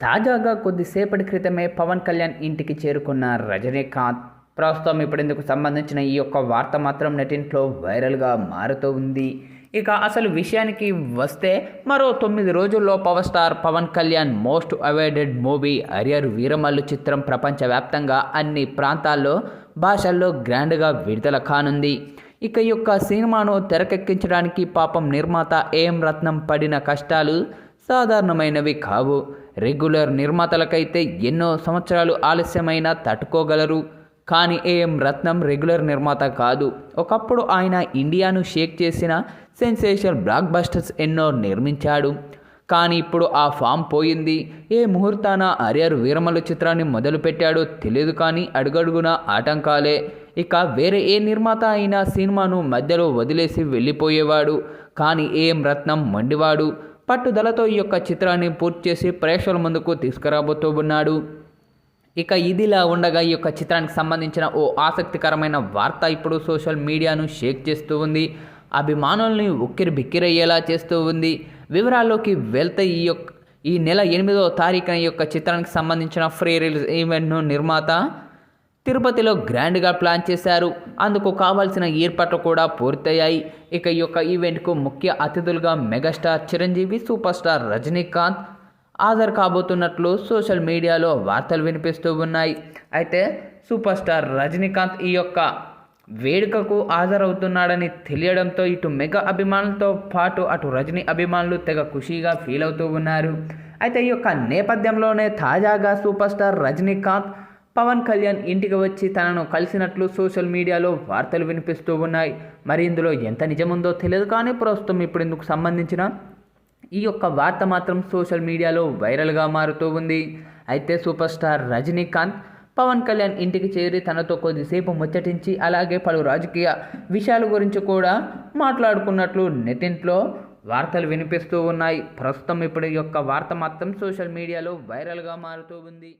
తాజాగా కొద్దిసేపటి క్రితమే పవన్ కళ్యాణ్ ఇంటికి చేరుకున్న రజనీకాంత్. ప్రస్తుతం ఇప్పుడెందుకు సంబంధించిన ఈ యొక్క వార్త మాత్రం నెటింట్లో వైరల్గా మారుతూ ఉంది. ఇక అసలు విషయానికి వస్తే మరో తొమ్మిది రోజుల్లో power star Pawan Kalyan most awaited movie arrear Veeramallu చిత్రం ప్రపంచవ్యాప్తంగా అన్ని ప్రాంతాల్లో భాషల్లో గ్రాండ్గా విడుదల కానుంది. ఇక ఈ యొక్క సినిమాను తెరకెక్కించడానికి పాపం నిర్మాత ఏఎం రత్నం పడిన కష్టాలు సాధారణమైనవి కావు. రెగ్యులర్ నిర్మాతలకైతే ఎన్నో సంవత్సరాలు ఆలస్యమైనా తట్టుకోగలరు. కానీ ఏఎం రత్నం రెగ్యులర్ నిర్మాత కాదు. ఒకప్పుడు ఆయన ఇండియాను షేక్ చేసిన సెన్సేషన్ బ్లాక్ బస్టర్స్ ఎన్నో నిర్మించాడు. కానీ ఇప్పుడు ఆ ఫామ్ పోయింది. ఏ ముహూర్తాన అరియర్ వీరమల్లు చిత్రాన్ని మొదలుపెట్టాడో తెలియదు కానీ అడుగడుగున ఆటంకాలే. ఇక వేరే ఏ నిర్మాత అయినా సినిమాను మధ్యలో వదిలేసి వెళ్ళిపోయేవాడు. కానీ ఏఎం రత్నం మండివాడు. పట్టుదలతో ఈ యొక్క చిత్రాన్ని పూర్తి చేసి ప్రేక్షకుల ముందుకు తీసుకురాబోతూ ఉన్నాడు. ఇక ఇదిలా ఉండగా ఈ యొక్క చిత్రానికి సంబంధించిన ఓ ఆసక్తికరమైన వార్త ఇప్పుడు సోషల్ మీడియాను షేక్ చేస్తూ ఉంది. అభిమానుల్ని ఉక్కిరి బిక్కిరయ్యేలా చేస్తూ ఉంది. వివరాల్లోకి వెళ్తే ఈ యొక్క ఈ నెల ఎనిమిదవ తారీఖున ఈ యొక్క చిత్రానికి సంబంధించిన ఫ్రీ రిలీజ్ ఈవెంట్ను నిర్మాత తిరుపతిలో గ్రాండ్గా ప్లాన్ చేశారు. అందుకు కావాల్సిన ఏర్పాట్లు కూడా పూర్తయ్యాయి. ఇక ఈ యొక్క ఈవెంట్కు ముఖ్య అతిథులుగా megastar Chiranjeevi super star Rajinikanth హాజరు కాబోతున్నట్లు సోషల్ మీడియాలో వార్తలు వినిపిస్తూ ఉన్నాయి. అయితే సూపర్ స్టార్ రజనీకాంత్ ఈ యొక్క వేడుకకు హాజరవుతున్నాడని తెలియడంతో ఇటు మెగా అభిమానులతో పాటు అటు రజనీ అభిమానులు తెగ ఖుషీగా ఫీల్ అవుతూ ఉన్నారు. అయితే ఈ యొక్క నేపథ్యంలోనే తాజాగా సూపర్ స్టార్ రజనీకాంత్ పవన్ కళ్యాణ్ ఇంటికి వచ్చి తనను కలిసినట్లు సోషల్ మీడియాలో వార్తలు వినిపిస్తూ ఉన్నాయి. మరి ఇందులో ఎంత నిజముందో తెలియదు కానీ ప్రస్తుతం ఇప్పుడు ఇందుకు సంబంధించిన ఈ యొక్క వార్త మాత్రం సోషల్ మీడియాలో వైరల్గా మారుతూ ఉంది. అయితే సూపర్ స్టార్ రజనీకాంత్ పవన్ కళ్యాణ్ ఇంటికి చేరి తనతో కొద్దిసేపు ముచ్చటించి అలాగే పలు రాజకీయ విషయాల గురించి కూడా మాట్లాడుకున్నట్లు నెటింట్లో వార్తలు వినిపిస్తూ ఉన్నాయి. ప్రస్తుతం ఇప్పుడు ఈ యొక్క వార్త మాత్రం సోషల్ మీడియాలో వైరల్గా మారుతూ ఉంది.